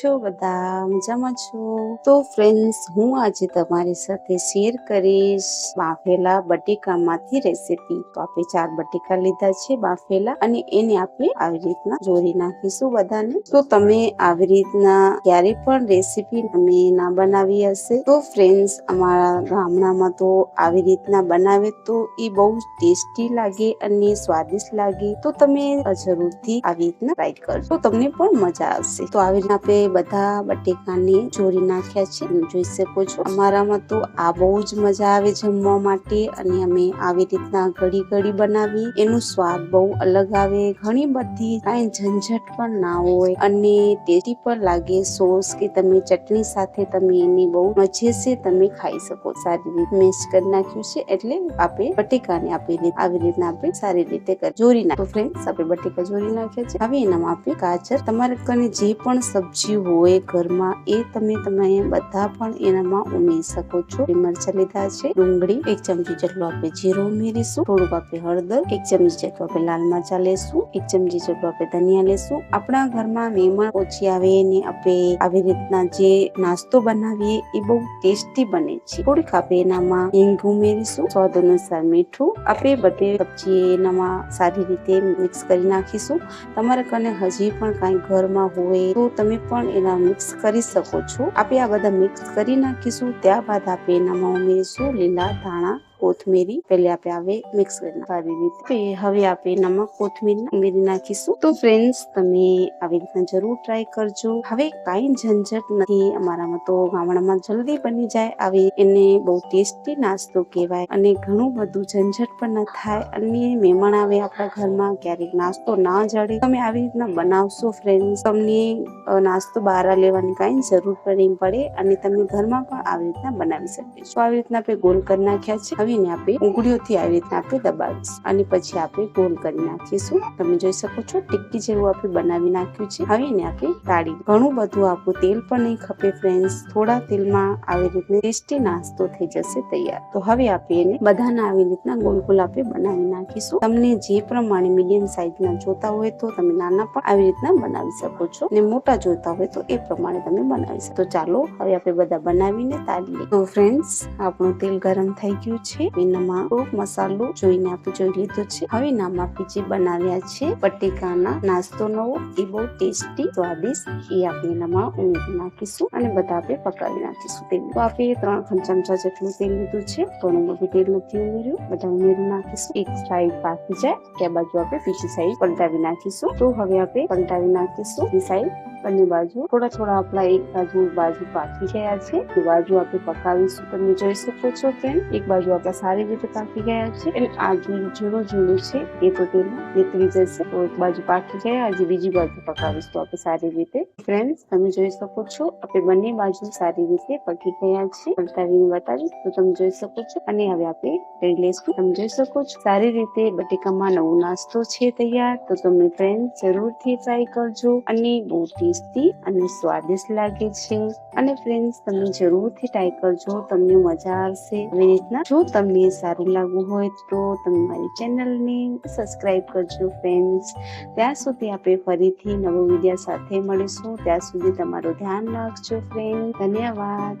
છો બધા? મજામાં છો. તો ફ્રેન્ડ્સ હું આજે તમારી સાથે શેર કરીશ બાફેલા બટેકામાંથી રેસીપી તો આપણે ચાર બટેકા લીધા છે બાફેલા અને એને આપણે આવી રીતના જોડી નાખીશું બધાને. તો તમે આવી રીતના ક્યારે પણ રેસીપી તમે ના બનાવી હશે. તો ફ્રેન્ડ્સ અમારા ગામડામાં તો આવી રીતના બનાવે તો એ બહુ ટેસ્ટી લાગે અને સ્વાદિષ્ટ લાગે. તો તમે જરૂરથી આવી રીતના ટ્રાય કરજો. તમને પણ મજા આવશે. તો આવી રીતના આપણે બધા બટેકાને જોડી નાખ્યા છે. જોઈ શકો છો. અમારામાં તો આ બહુ જ મજા આવે જમવા માટે અને અમે આવી રીતના ઘડી ઘડી બનાવી. એનું સ્વાદ બહુ અલગ આવે. ઘણી બધી કાંઈ ઝંઝટ પણ ના હોય અને ટેસ્ટી પણ લાગે. સોસ કે તમે ચટણી સાથે તમે એની બહુ મજે તમે ખાઈ શકો. સારી રીતે મેશ કરી નાખ્યું છે એટલે આપણે બટેકાને આપી આવી રીતના આપણે સારી રીતે જોડી નાખ. તો ફ્રેન્ડ્સ આપણે બટેકા જોરી નાખ્યા છે. હવે એનામાં આપણે ગાજર, તમારે કને જે પણ સબ્જી હોય ઘરમાં, એ તમે તમે બધા પણ એનામાં ઉમેરી શકો છો. મરચા લીધા છે, ડુંગળી, એક ચમચી જેટલું આપણે જીરું ઉમેરીશું, થોડુંક આપણે હળદર, એક ચમચી જેટલું આપણે લાલ મરચા લેશું, એક ચમચી જેટલું આપણે ધનિયા લેશું. આપણા ઘરમાં મહેમાન ઓછી આવે ને આપણે આવી રીતના જે નાસ્તો બનાવીએ, એ બહુ ટેસ્ટી બને છે. થોડીક આપણે એનામાં હિંગ ઉમેરીશું, સ્વાદ અનુસાર મીઠું. આપણે બધી સબ્જી એનામાં સારી રીતે મિક્સ કરી નાખીશું. તમારે કને હજી પણ કાંઈ ઘરમાં હોય તો તમે પણ એના મિક્સ કરી શકો છો. આપણે આ બધા મિક્સ કરી નાખીશું. ત્યારબાદ આપણે એનામાં ઉમેરીશું લીલા ધાણા કોથમીરી પહેલે આપણે આવે મિક્સ કરી સારી રીતે. હવે આપણે નમક કોથમીર ઉમેરી નાખીશું. તો ફ્રેન્ડ્સ તમે આવી રીતના જરૂર ટ્રાય કરજો. હવે કાંઈ ઝંઝટ નથી. અમારામાં તો ગામડામાં જલ્દી બની જાય. આવી એને બહુ ટેસ્ટી નાસ્તો કહેવાય અને ઘણું બધું ઝંઝટ પણ ન થાય. અને મહેમાન આવે આપણા ઘરમાં, ક્યારેક નાસ્તો ના જડે. તમે આવી રીતના બનાવશો ફ્રેન્ડ્સ તમને નાસ્તો બહાર લેવાની કાંઈ જરૂર પણ પડે અને તમે ઘરમાં પણ આવી રીતના બનાવી શકો છો. આવી રીતના આપણે ગોલ કરી નાખ્યા છે. હવે એને આપણે ઉંગળીઓથી આવી રીતના આપણે દબાવીશું. અને પછી આપણે ગોલ કરી નાખીશું. તમે જોઈ શકો છો, ટિક્કી જેવું આપણે બનાવી નાખ્યું છે. હવે એને આપણે તાળી. ઘણું બધું આપણું તેલ પણ નહીં ખપે ફ્રેન્ડ્સ થોડા તેલમાં આવી રીતના ટેસ્ટી નાસ્તો થઈ જશે તૈયાર. તો હવે આપણે એને બધાના આવી રીતના ગોલ ગોલ આપણે બનાવી નાખીશું. તમને જે પ્રમાણે મીડિયમ સાઈઝના જોતા હોય તો તમે નાના પણ આવી રીતના બનાવી શકો છો. ને મોટા જોતા હોય તો એ પ્રમાણે તમે બનાવી શકો. તો ચાલો, હવે આપણે બધા બનાવીને તાળી તો ફ્રેન્ડ્સ આપણું તેલ ગરમ થઈ ગયું છે. એનામાં ખૂબ મસાલો જોઈને આપણે જોઈ લીધો છે. હવે નામ આપણે જે બનાવ્યા છે, બટેકાના નાસ્તો નવો, એ બહુ ટેસ્ટી, સ્વાદિષ્ટ, એ આપણે એનામાં ઉમેરી નાખીશું અને બધા આપણે પકાવી નાખીશું તેલ. તો આપણે ત્રણ ચમચા જેટલું તેલ લીધું છે. ઘણું બધું તેલ નથી ઉમેર્યું. બધા ઉમેરી નાખીશું. એક સાઈડ પાકી જાય. ત્યાં બાજુ આપણે બીજી સાઈડ પલટાવી નાખીશું. તો હવે આપણે પલટાવી નાખીશું. સાઈડ બંને બાજુ. થોડા થોડા આપણા એક બાજુ બાજુ પાકી ગયા છે. એ બાજુ આપણે પકાવીશું, તમે જોઈ શકો છો ફ્રેન્ડ એક બાજુ આપણા સારી રીતે પાકી ગયા છે. અને આ ઝીણું ઝીણું છે, એ તો તેમાં નીકળી જશે. તો એક બાજુ પાકી ગયા, આજે બીજી બાજુ પકાવીશું આપણે સારી રીતે. ફ્રેન્ડ્સ તમે જોઈ શકો છો, આપણે બંને બાજુ સારી રીતે પકી ગયા છે પલટાવીને બતાવીશ, તો તમે જોઈ શકો છો. અને હવે આપણે કરી લઈશું. તમે જોઈ શકો છો, સારી રીતે બટેકામાં નવો નાસ્તો છે તૈયાર. તો તમે ફ્રેન્ડ જરૂરથી ટ્રાય કરજો. અને બહુ ટેસ્ટી અને સ્વાદિષ્ટ લાગે છે. અને ફ્રેન્ડ્સ તમે જરૂરથી ટ્રાય કરજો. તમને મજા આવશે. એવી રીતના જો તમને સારું લાગવું હોય તો તમે મારી ચેનલને સબસ્ક્રાઇબ કરજો ફ્રેન્ડ્સ ત્યાં સુધી આપણે ફરીથી નવો વીડિયો સાથે મળીશું. ત્યાં સુધી તમારું ધ્યાન રાખજો ફ્રેન્ડ ધન્યવાદ.